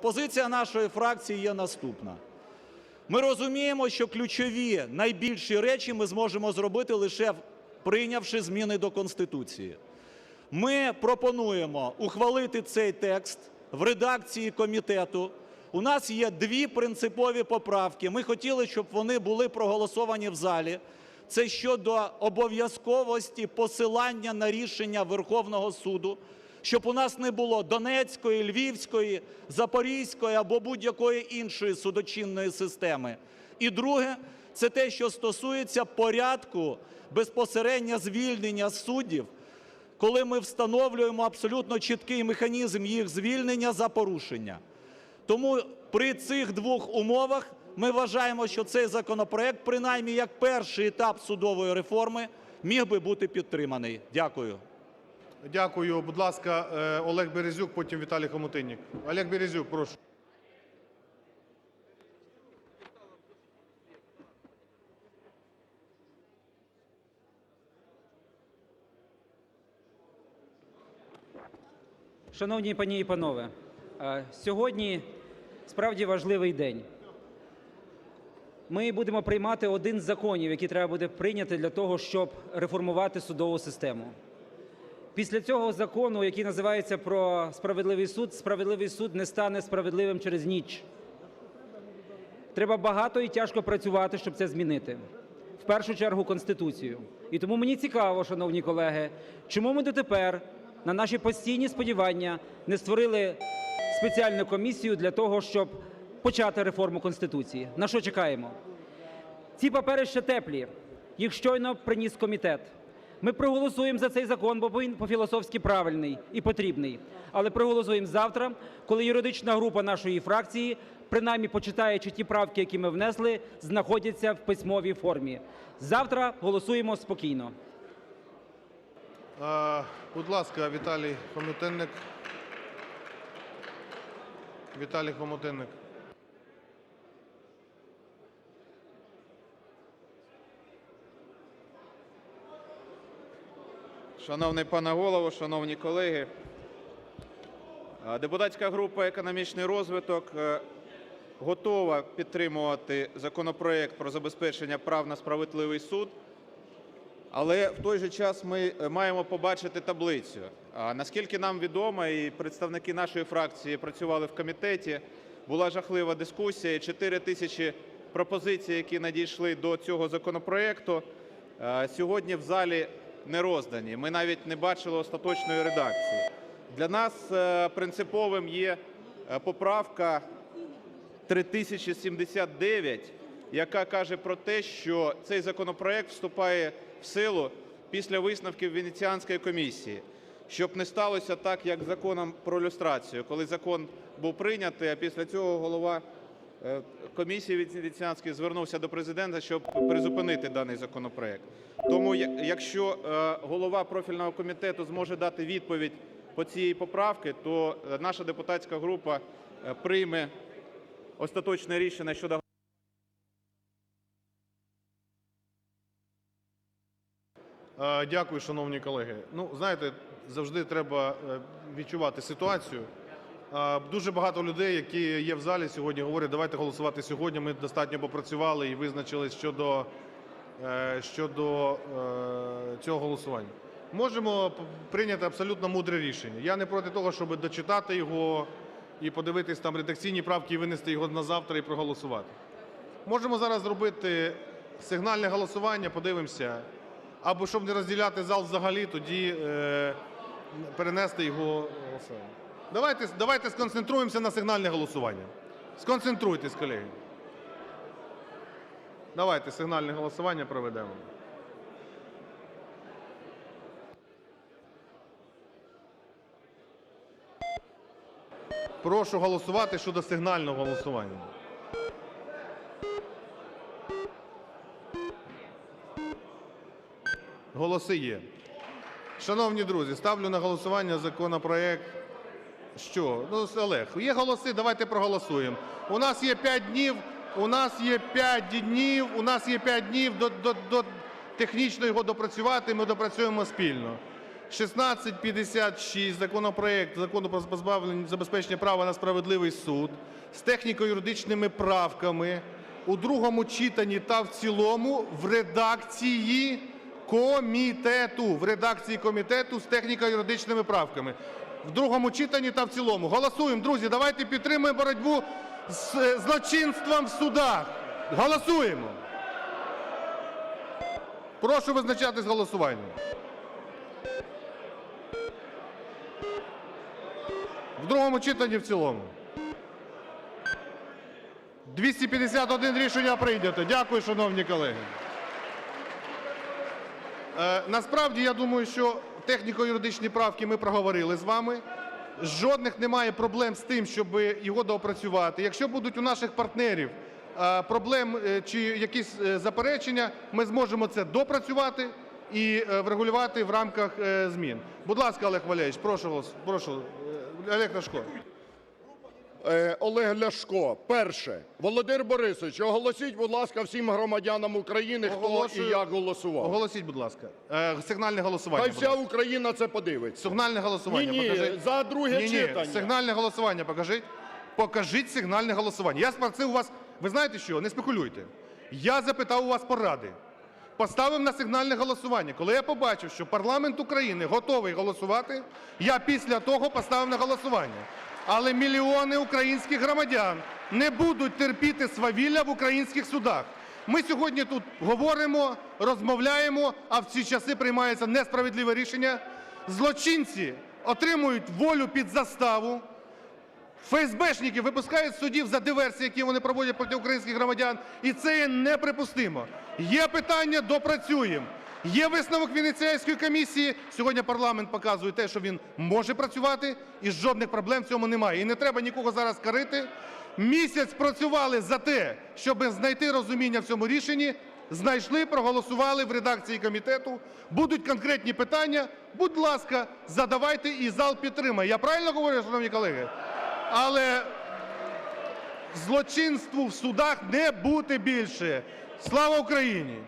Позиція нашої фракції є наступна. Ми розуміємо, що ключові найбільші речі ми зможемо зробити лише прийнявши зміни до Конституції. Ми пропонуємо ухвалити цей текст в редакції комітету. У нас є дві принципові поправки. Ми хотіли, щоб вони були проголосовані в залі. Це щодо обов'язковості посилання на рішення Верховного суду, щоб у нас не було Донецької, Львівської, Запорізької або будь-якої іншої судочинної системи. І друге, це те, що стосується порядку безпосередньо звільнення суддів, коли ми встановлюємо абсолютно чіткий механізм їх звільнення за порушення. Тому при цих двох умовах ми вважаємо, що цей законопроект, принаймні як перший етап судової реформи, міг би бути підтриманий. Дякую. Дякую. Будь ласка, е, Олег Березюк, потім Віталій Хомутиннік. Олег Березюк, прошу. Шановні пані і панове, е, сьогодні справді важливий день. Ми будемо приймати один з законів, який треба буде прийняти для того, щоб реформувати судову систему. Після цього закону, який називається про справедливий суд, справедливий суд не стане справедливим через ніч. Треба багато і тяжко працювати, щоб це змінити. В першу чергу Конституцію. І тому мені цікаво, шановні колеги, чому ми дотепер на наші постійні сподівання не створили спеціальну комісію для того, щоб почати реформу Конституції. На що чекаємо? Ці папери ще теплі. Їх щойно приніс комітет. Ми проголосуємо за цей закон, бо він по-філософськи правильний і потрібний. Але проголосуємо завтра, коли юридична група нашої фракції, принаймні почитаючи ті правки, які ми внесли, знаходяться в письмовій формі. Завтра голосуємо спокійно. Будь ласка, Віталій Хомутинник. Віталій Хомутинник. Шановний пане голово, шановні колеги, депутатська група "Економічний розвиток" е, готова підтримувати законопроект про забезпечення прав на справедливий суд, але в той же час ми е, маємо побачити таблицю. Наскільки нам відомо, і представники нашої фракції працювали в комітеті, була жахлива дискусія, і 4 тисячі пропозицій, які надійшли до цього законопроекту, сьогодні в залі не роздані. Ми навіть не бачили остаточної редакції. Для нас е, принциповим є е, поправка 3079, яка каже про те, що цей законопроект вступає в силу після висновків Венеціанської комісії. Щоб не сталося так, як Законом про люстрацію, коли закон був прийнятий, а після цього голова е, комісії Венеціанської звернувся до Президента, щоб призупинити даний законопроект. Тому, якщо е, голова профільного комітету зможе дати відповідь по цій поправці, то е, наша депутатська група прийме остаточне рішення щодо Дякую, шановні колеги. Ну, знаєте, завжди треба відчувати ситуацію. Дуже багато людей, які є в залі сьогодні, говорять, давайте голосувати сьогодні. Ми достатньо попрацювали і визначились щодо, е, щодо е, цього голосування. Можемо прийняти абсолютно мудре рішення. Я не проти того, щоб дочитати його і подивитись там редакційні правки і винести його на завтра і проголосувати. Можемо зараз зробити сигнальне голосування, подивимося. Або щоб не розділяти зал взагалі, тоді е, перенести його голосування. Давайте, давайте сконцентруємося на сигнальне голосування. Сконцентруйтесь, колеги. Давайте сигнальне голосування проведемо. Прошу голосувати щодо сигнального голосування. Голоси є. Шановні друзі, ставлю на голосування законопроект. Що? Ну, Олег, є голоси, давайте проголосуємо. У нас є 5 днів, у нас є 5 днів, у нас є 5 днів до, до, до технічно його допрацювати, ми допрацюємо спільно. 1656 законопроект Закону про позбавлення забезпечення права на справедливий суд з техніко-юридичними правками у другому читанні та в цілому в редакції комітету. В редакції комітету з техніко-юридичними правками. В другому читанні та в цілому. Голосуємо, друзі. Давайте підтримуємо боротьбу з е, злочинством в судах. Голосуємо. Прошу визначатись голосуванням. В другому читанні в цілому. 251 рішення прийнято. Дякую, шановні колеги. Е, насправді, я думаю, що техніко-юридичні правки ми проговорили з вами. Жодних немає проблем з тим, щоб його доопрацювати. Якщо будуть у наших партнерів е, проблем е, чи якісь заперечення, ми зможемо це допрацювати і врегулювати в рамках змін. Будь ласка, Олег Валерійович, прошу вас, прошу. Олег Ляшко. Е, Олег Ляшко, перше. Володимир Борисович, оголосіть, будь ласка, всім громадянам України, хто Оголошую. і як голосував. Оголосіть, будь ласка. Е, Сигнальне голосування. Хай будь вся ласка. Україна це подивиться. Сигнальне голосування. Ні, покажіть. за друге читання. сигнальне голосування покажіть. Покажіть сигнальне голосування. Я спросив у вас, ви знаєте що, не спекулюйте. Я запитав у вас поради. Поставив на сигнальне голосування. Коли я побачив, що парламент України готовий голосувати, я після того поставив на голосування. Але мільйони українських громадян не будуть терпіти свавілля в українських судах. Ми сьогодні тут говоримо, розмовляємо, а в ці часи приймається несправедливе рішення. Злочинці отримують волю під заставу. ФСБшники випускають судів за диверсії, які вони проводять проти українських громадян, і це є неприпустимо. Є питання, допрацюємо. Є висновок Венеціанської комісії. Сьогодні парламент показує те, що він може працювати, і жодних проблем в цьому немає. І не треба нікого зараз карити. Місяць працювали за те, щоб знайти розуміння в цьому рішенні. Знайшли, проголосували в редакції комітету. Будуть конкретні питання. Будь ласка, задавайте і зал підтримає. Я правильно говорю, шановні колеги? Але злочинству в судах не бути більше. Слава Україні!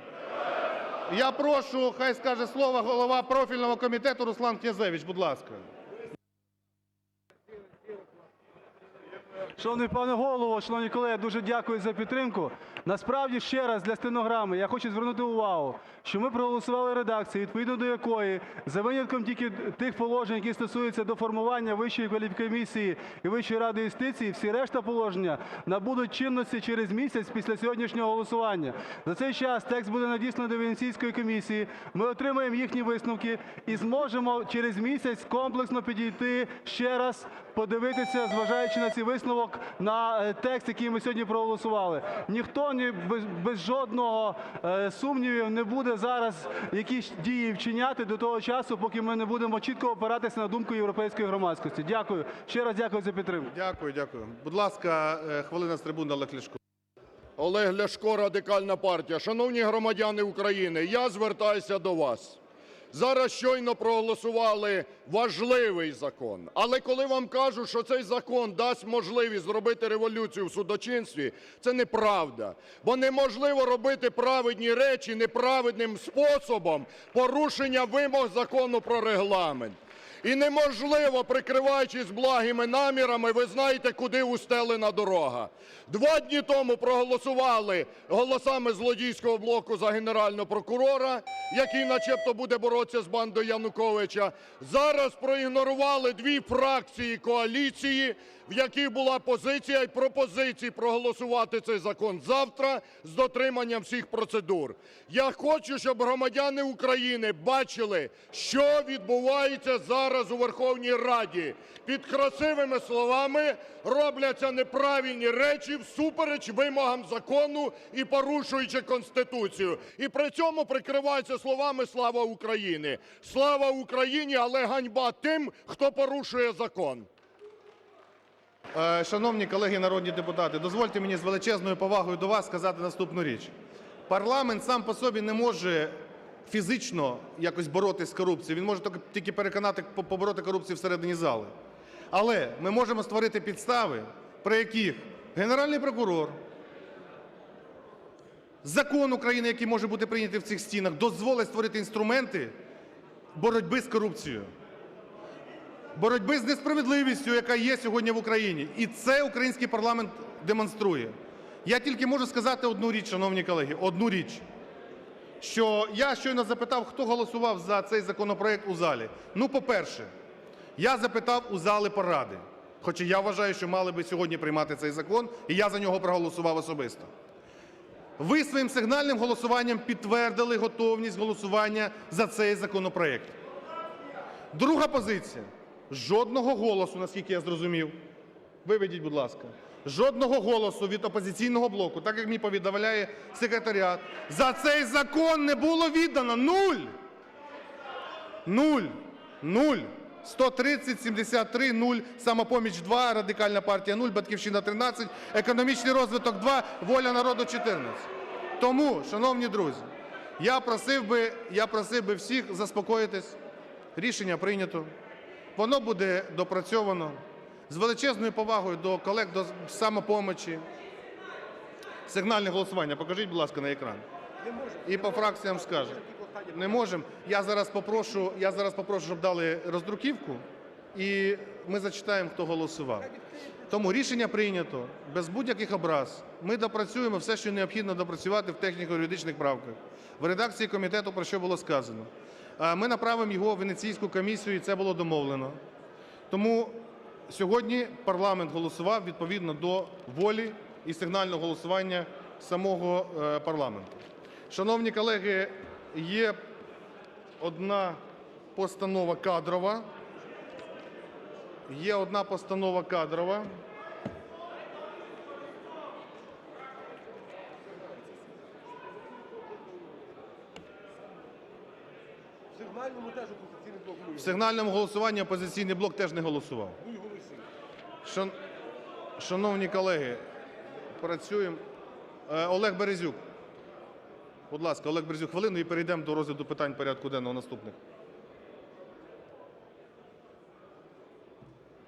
Я прошу, хай скаже слово голова профільного комітету Руслан Князевич, будь ласка. Шановний пане голово, шановні колеги, дуже дякую за підтримку. Насправді, ще раз для стенограми я хочу звернути увагу, що ми проголосували редакцію, відповідно до якої, за винятком тільки тих положень, які стосуються до формування Вищої кваліфкомісії і Вищої ради юстиції, всі решта положення набудуть чинності через місяць після сьогоднішнього голосування. За цей час текст буде надісланий до Венеційської комісії, ми отримаємо їхні висновки і зможемо через місяць комплексно підійти ще раз, подивитися, зважаючи на цей висновок, на е, текст, який ми сьогодні проголосували. Ніхто ні без, без жодного е, сумнівів не буде зараз якісь дії вчиняти до того часу, поки ми не будемо чітко опиратися на думку європейської громадськості. Дякую. Ще раз дякую за підтримку. Дякую, дякую. Будь ласка, е, хвилина з трибуни Олег Ляшко. Олег Ляшко, Радикальна партія. Шановні громадяни України, я звертаюся до вас. Зараз щойно проголосували важливий закон. Але коли вам кажуть, що цей закон дасть можливість зробити революцію в судочинстві, це неправда. Бо неможливо робити праведні речі неправедним способом порушення вимог закону про регламент. І неможливо, прикриваючись благими намірами, ви знаєте, куди устелена дорога. Два дні тому проголосували голосами злодійського блоку за генерального прокурора, який начебто буде боротися з бандою Януковича. Зараз проігнорували дві фракції коаліції, в яких була позиція і пропозиції проголосувати цей закон завтра з дотриманням всіх процедур. Я хочу, щоб громадяни України бачили, що відбувається зараз у Верховній Раді. Під красивими словами робляться неправильні речі всупереч вимогам закону і порушуючи Конституцію. І при цьому прикриваються словами «Слава Україні». Слава Україні, але ганьба тим, хто порушує закон. Е, Шановні колеги народні депутати, дозвольте мені з величезною повагою до вас сказати наступну річ. Парламент сам по собі не може фізично якось боротися з корупцією. Він може тільки- переконати побороти корупцію всередині зали. Але ми можемо створити підстави, при яких Генеральний прокурор, закон України, який може бути прийнятий в цих стінах, дозволить створити інструменти боротьби з корупцією, боротьби з несправедливістю, яка є сьогодні в Україні. І це український парламент демонструє. Я тільки можу сказати одну річ, шановні колеги, одну річ. Що я щойно запитав, хто голосував за цей законопроект у залі. Ну, по-перше, я запитав у зали поради. Хоча я вважаю, що мали би сьогодні приймати цей закон, і я за нього проголосував особисто. Ви своїм сигнальним голосуванням підтвердили готовність голосування за цей законопроект. Друга позиція. Жодного голосу, наскільки я зрозумів, виведіть, будь ласка, жодного голосу від опозиційного блоку, так як мені повідомляє секретаріат, за цей закон не було віддано. Нуль! Нуль! Нуль! 130, 73, 0, Самопоміч 2, Радикальна партія 0, Батьківщина 13, економічний розвиток 2, Воля народу 14. Тому, шановні друзі, я просив би, я просив би всіх заспокоїтись. Рішення прийнято. Воно буде допрацьовано з величезною повагою до колег до самопомочі. Сигнальне голосування. Покажіть, будь ласка, на екран. І по фракціям скаже. Не можемо. Я зараз попрошу, я зараз попрошу, щоб дали роздруківку, і ми зачитаємо, хто голосував. Тому рішення прийнято без будь-яких образ. Ми допрацюємо все, що необхідно допрацювати в техніко-юридичних правках. В редакції комітету про що було сказано. Ми направимо його в Венеційську комісію, і це було домовлено. Тому сьогодні парламент голосував відповідно до волі і сигнального голосування самого е, парламенту. Шановні колеги, є одна постанова кадрова. Є одна постанова кадрова. В сигнальному голосуванні опозиційний блок теж не голосував. Шан- Шановні колеги, працюємо. Е, Олег Березюк. Будь ласка, Олег Березюк, хвилину і перейдемо до розгляду питань порядку денного наступних.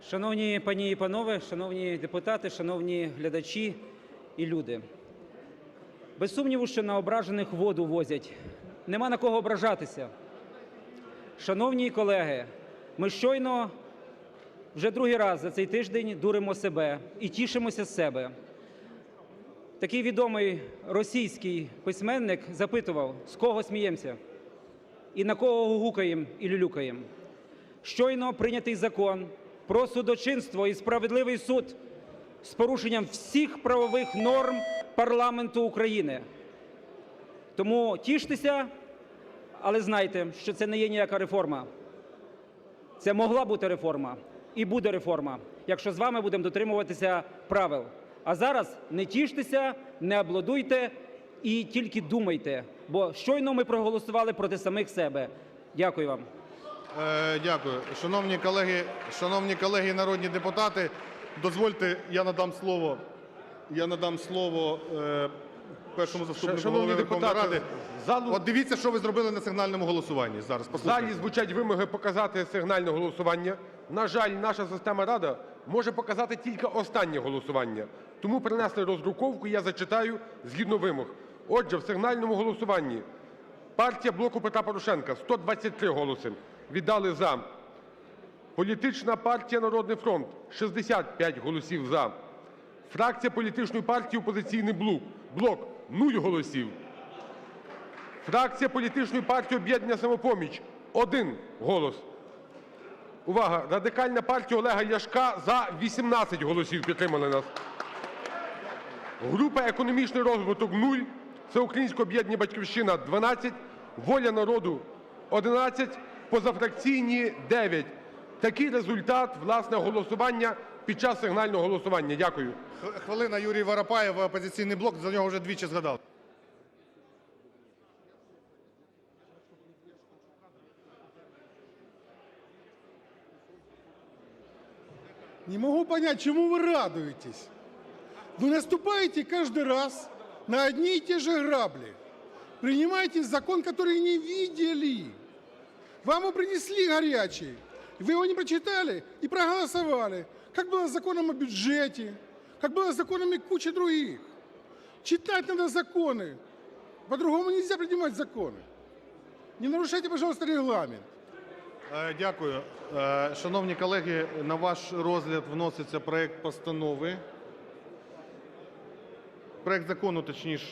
Шановні пані і панове, шановні депутати, шановні глядачі і люди. Без сумніву, що на ображених воду возять. Нема на кого ображатися. Шановні колеги, ми щойно вже другий раз за цей тиждень дуримо себе і тішимося з себе. Такий відомий російський письменник запитував, з кого сміємося і на кого гукаємо і люлюкаємо. Щойно прийнятий закон про судочинство і справедливий суд з порушенням всіх правових норм парламенту України. Тому тіштеся, але знайте, що це не є ніяка реформа. Це могла бути реформа і буде реформа, якщо з вами будемо дотримуватися правил. А зараз не тіштеся, не аплодуйте і тільки думайте, бо щойно ми проголосували проти самих себе. Дякую вам. Е, Дякую. Шановні колеги, шановні колеги народні депутати, дозвольте, я надам слово, я надам слово е, першому заступнику Шановні голови Верховної депутати, Ради. залу- От дивіться, що ви зробили на сигнальному голосуванні зараз. В Послухайте. залі звучать вимоги показати сигнальне голосування. На жаль, наша система Рада може показати тільки останнє голосування. Тому принесли роздруковку, я зачитаю згідно вимог. Отже, в сигнальному голосуванні партія блоку Петра Порошенка 123 голоси віддали за. Політична партія Народний фронт 65 голосів за. Фракція політичної партії Опозиційний блок блок 0 голосів. Фракція політичної партії «Об'єднання «Самопоміч» – 1 голос. Увага! Радикальна партія Олега Ляшка за 18 голосів підтримали нас. Група "Економічний розвиток" – 0, Всеукраїнське об'єднання "Батьківщина" – 12, "Воля народу" – 11, позафракційні – 9. Такий результат, власне, голосування під час сигнального голосування. Дякую. Х- Хвилина Юрій Воропаєв, опозиційний блок, за нього вже двічі згадав. Не могу понять, чему вы радуетесь. Вы наступаете каждый раз на одни и те же грабли. Принимаете закон, который не видели. Вам его принесли горячий. Вы его не прочитали и проголосовали. Как было с законом о бюджете, как было с законами кучи других. Читать надо законы. По-другому нельзя принимать законы. Не нарушайте, пожалуйста, регламент. Е, Дякую. Е, Шановні колеги, на ваш розгляд вноситься проект постанови. Проект закону, точніше.